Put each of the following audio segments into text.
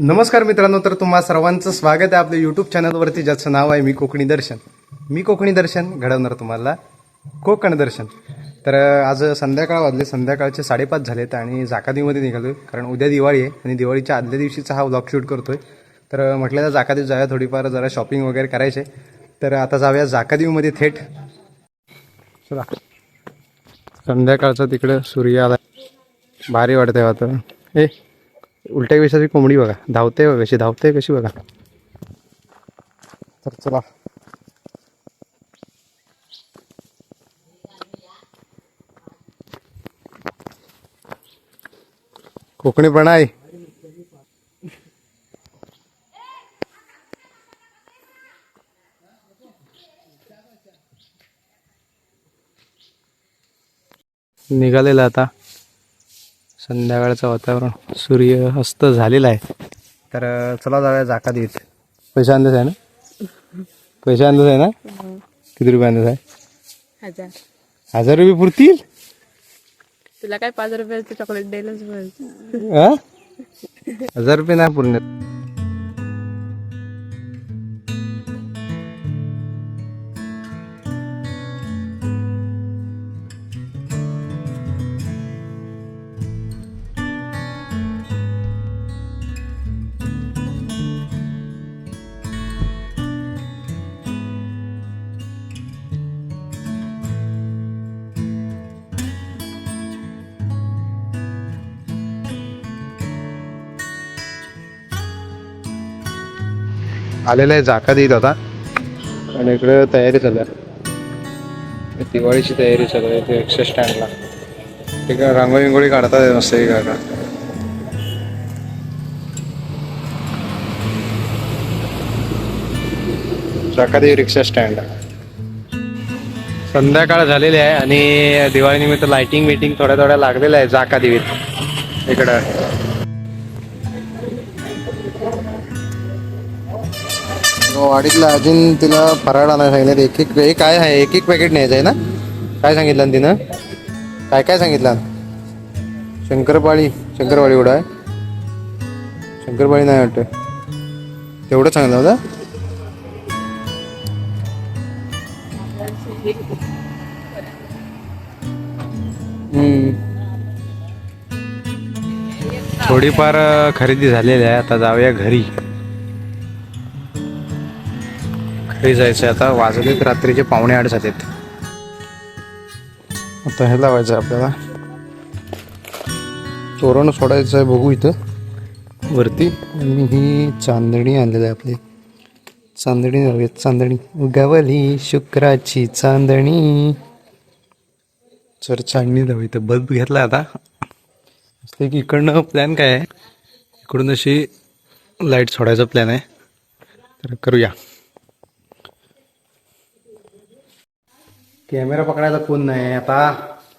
नमस्कार मित्रांनो तर तुम्हा सर्वांचं स्वागत आहे आपल्या यूट्यूब चॅनलवरती ज्याचं नाव आहे मी कोकणी दर्शन. मी कोकणी दर्शन घडवणार तुम्हाला कोकण दर्शन. तर आज संध्याकाळ वाजले संध्याकाळचे साडेपाच झालेत आणि जाकादीमध्ये निघालो कारण उद्या दिवाळी आहे आणि दिवाळीच्या आदल्या दिवशीचा हा व्लॉग शूट करतोय. तर म्हटलं तर जाकादीव जाऊया थोडीफार जरा शॉपिंग वगैरे करायचे तर आता जाऊया जाकादीवमध्ये थेट. चला. संध्याकाळचा तिकडं सूर्य आला भारी वाटतंय वातावरण. ए उलट्या वेशाची कोंबडी बघा. धावते बघा. कशी धावते कशी बघा. तर चला. कोकणी पण आहे निघालेला आता. संध्याकाळचं वातावरण. सूर्य अस्त झालेला आहे. तर चला जाऊया जाका देत पैसे आणलेच आहे ना? पैसे आणलेच आहे ना? किती रुपये आणलेच आहे? हजार. हजार रुपये पुरतील? तुला काय पाच रुपयाचं चॉकलेट द्यायलाच पाहिजे हा? हजार रुपये नाही पूर्ण आलेला आहे जाका देत आता. आणि इकडे तयारी चालू आहे. दिवाळीची तयारी चालू आहे ते रिक्षा स्टँडला इकडे रांगोळी विंगोळी काढतात मस्त इकडं जाकादेवी रिक्षा स्टँड संध्याकाळ झालेली आहे आणि दिवाळीनिमित्त लाइटिंग बिटिंग थोड्या थोड्या लागलेल्या आहे जाकादेवीत इकडं. हो, वाडीतला अजून तिला फराळ आणायला सांगितलं. एक एक एक काय आहे? एक एक पॅकेट न्यायचं आहे ना? काय सांगितलं तिनं? काय काय सांगितलं? शंकरपाळी. शंकरपाळी एवढं आहे? शंकरपाळी नाही वाटतं. तेवढं सांगितलं होतं? थोडीफार खरेदी झालेली आहे. आता जाऊया घरी. घरी जायचं आहे. आता वाजलेत रात्रीचे पावणे आठ झालेत. आता हे लावायचं आहे आपल्याला. तोरण सोडायचं आहे बघू इथं. वरती. आणि ही चांदणी आणलेली आहे आपली. चांदणी जाऊयात चांदणी. उगवली शुक्राची चांदणी. सर चांदणी जाऊ इथं. बल्ब घेतला आता. असते की इकडनं प्लॅन काय आहे? इकडून अशी लाइट सोडायचा प्लॅन आहे. तर करूया. कॅमेरा पकडायला कोण नाही. आता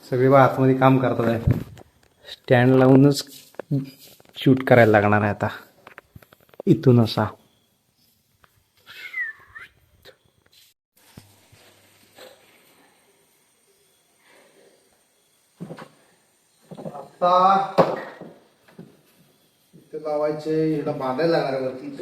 सगळे बा आतमध्ये काम करतात आहे स्टँड लावूनच शूट करायला लागणार आहे आता. इथून असा. आता इथं लावायचे हिला बांधायला लागणार वरती.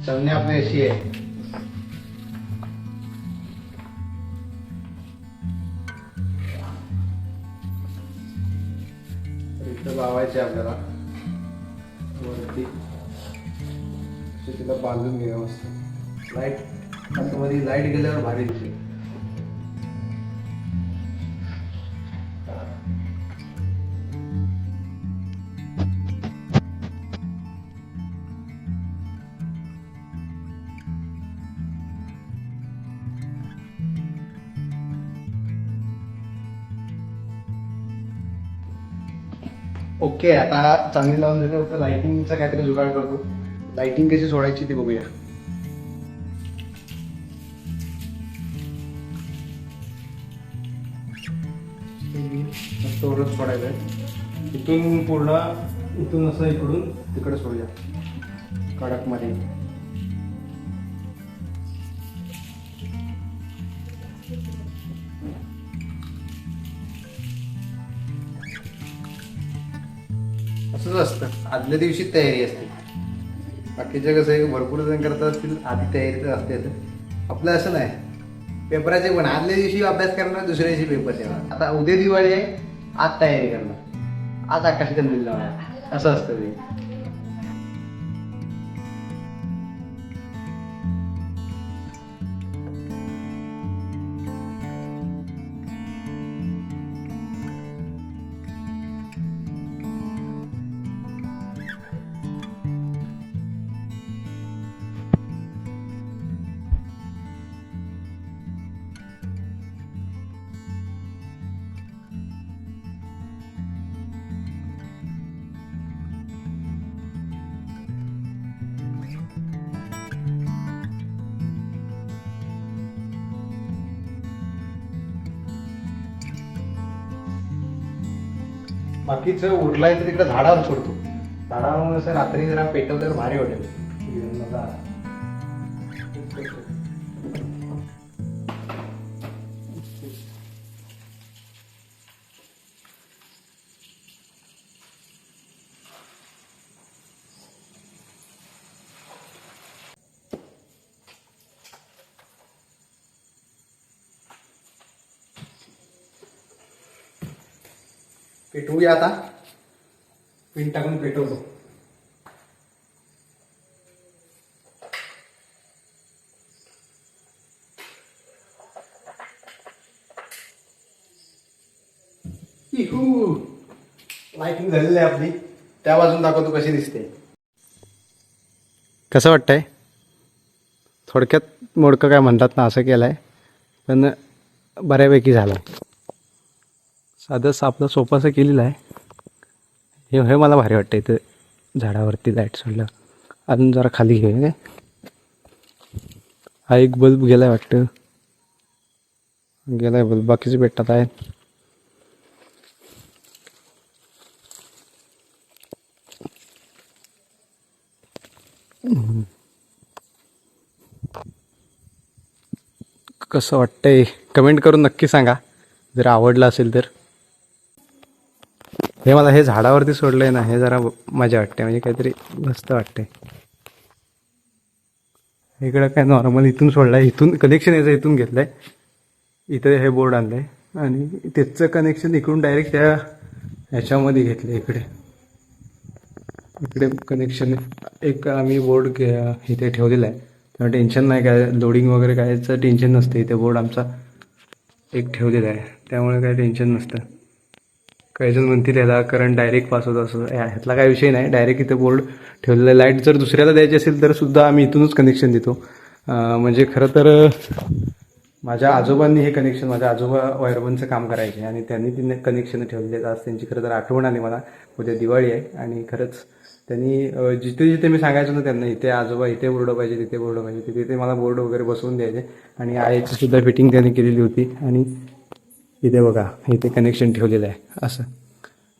संज्ञा आपली अशी आहे इथं लावायचे आपल्याला वरती अशी तिला बांधून घेऊया मस्त लाइट आतमध्ये लाइट गेल्यावर भारी दिसेल ओके आता चांगली लावून देतो फक्त लाइटिंगचा काहीतरी जुगाड करतो. लाईटिंग कशी सोडायची ती बघूया. सोडत सोडायचं आहे इथून पूर्ण इथून असं इकडून तिकडे सोडूया. कडकमध्ये. असंच असतं. आदल्या दिवशी तयारी असते. बाकीच्या कसं आहे भरपूर जण करत असतील आधी तयारी तर असते आपलं असं नाही. पेपराचे पण. आदल्या दिवशी अभ्यास करणार दुसऱ्या दिवशी पेपर देणार. आता उद्या दिवाळी आहे आज तयारी करणार. आज आकाश कंदील लावणार. असं असतं ते. बाकीचं उरलाय तर तिकडे झाडावर सोडतो. झाडावर असं रात्री जरा पेटवल्यावर भारी वाटेल. पेटवूया आता. पिन टाकून पेटवतो. इहू झालेली आहे आपली. त्या बाजून दाखवतो कशी दिसते. कसं वाटतंय? थोडक्यात मोडकं काय म्हणतात ना असं केलं आहे पण बऱ्यापैकी झालं. साधं आपलं सोपाचं केलेलं आहे. हे हे मला भारी वाटतं इथं झाडावरती लाइट सोडलं. अजून जरा खाली घेऊया काय हा एक बल्ब गेलाय वाटतं. गेला आहे बल्ब बाकीचे भेटतात आहेत. कसं वाटतंय? कमेंट करून नक्की सांगा. जर आवडलं असेल तर. हे मला हे झाडावरती सोडलंय ना हे जरा मजा वाटते म्हणजे काहीतरी मस्त वाटते. इकडं काय नॉर्मल इथून सोडलाय इथून कनेक्शन याचं इथून घेतलंय. इथे हे बोर्ड आणलंय आणि त्याचं कनेक्शन इकडून डायरेक्ट त्या ह्याच्यामध्ये घेतलं इकडे. इकडे कनेक्शन एक आम्ही बोर्ड इथे ठेवलेला आहे त्यामुळे टेन्शन नाही काय लोडिंग वगैरे कायचं टेन्शन नसतं इथे बोर्ड आमचा एक ठेवलेला आहे. त्यामुळे काय टेन्शन नसतं. काही जण म्हणतील याला करंट डायरेक्ट पास होत असं. या- ह्यातला काही विषय नाही. डायरेक्ट इथे बोर्ड ठेवलेला लाइट जर दुसऱ्याला द्यायची असेल तर सुद्धा आम्ही इथूनच कनेक्शन देतो. म्हणजे खरं तर माझ्या आजोबांनी हे कनेक्शन माझ्या आजोबा वायरबनचं काम करायचे आणि त्यांनी तिने कनेक्शन ठेवलेले आज त्यांची खरं तर आठवण आली मला. उद्या दिवाळी आहे आणि खरंच त्यांनी जिथे जिथे मी सांगायचो ना त्यांना इथे आजोबा इथे बोर्ड पाहिजे तिथे बोर्ड पाहिजे तिथे मला बोर्ड वगैरे बसवून द्यायचे. आणि आयची सुद्धा फिटिंग त्यांनी केलेली होती. आणि इथे बघा इथे कनेक्शन ठेवलेलं आहे असं.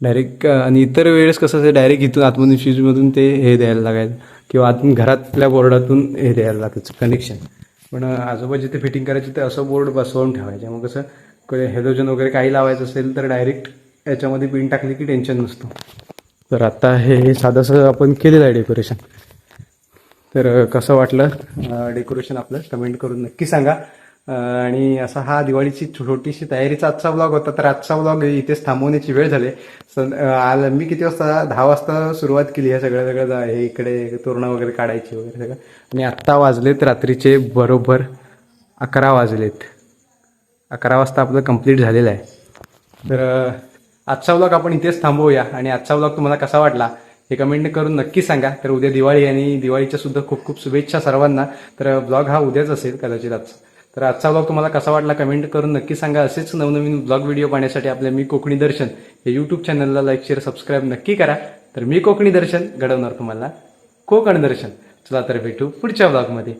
डायरेक्ट आणि इतर वेळेस कसं असेल डायरेक्ट इथून आतमधून फ्यूजमधून ते हे द्यायला लागायचं. किंवा आतून घरातल्या बोर्डातून हे द्यायला लागायचं कनेक्शन पण आजोबा जिथे फिटिंग करायची ते असं बोर्ड बसवून ठेवायचे. मग कसं कडे हेलोजन वगैरे काही लावायचं असेल तर डायरेक्ट याच्यामध्ये पिन टाकली की टेन्शन नसतं. तर आता हे साधंसं आपण केलेलं आहे डेकोरेशन तर कसं वाटलं? डेकोरेशन आपलं कमेंट करून नक्की सांगा. आणि असा हा दिवाळीची छोटीशी तयारीचा आजचा ब्लॉग होता. तर आजचा ब्लॉग इथेच थांबवण्याची वेळ झाली. सन- मी किती वाजता दहा वाजता सुरुवात केली या सगळं सगळं हे इकडे तोरणं वगैरे काढायची वगैरे सगळं. आणि आत्ता वाजलेत रात्रीचे बरोबर अकरा वाजलेत. अकरा वाजता आपलं कंप्लीट झालेलं आहे. तर आजचा ब्लॉग आपण इथेच थांबवूया. आणि आजचा ब्लॉग तुम्हाला कसा वाटला हे कमेंट करून नक्की सांगा. तर उद्या दिवाळी आणि दिवाळीच्या सुद्धा खूप खूप शुभेच्छा सर्वांना. तर ब्लॉग हा उद्याच असेल कदाचित आज. तर आजचा ब्लॉग तुम्हाला कसा वाटला कमेंट करून नक्की सांगा. असेच नवनवीन ब्लॉग व्हिडिओ पाहण्यासाठी आपल्या मी कोकणी दर्शन या युट्यूब चॅनलला लाईक शेअर सबस्क्राईब नक्की करा. तर मी कोकणी दर्शन घडवणार तुम्हाला. कोकण दर्शन. चला तर भेटू पुढच्या ब्लॉगमध्ये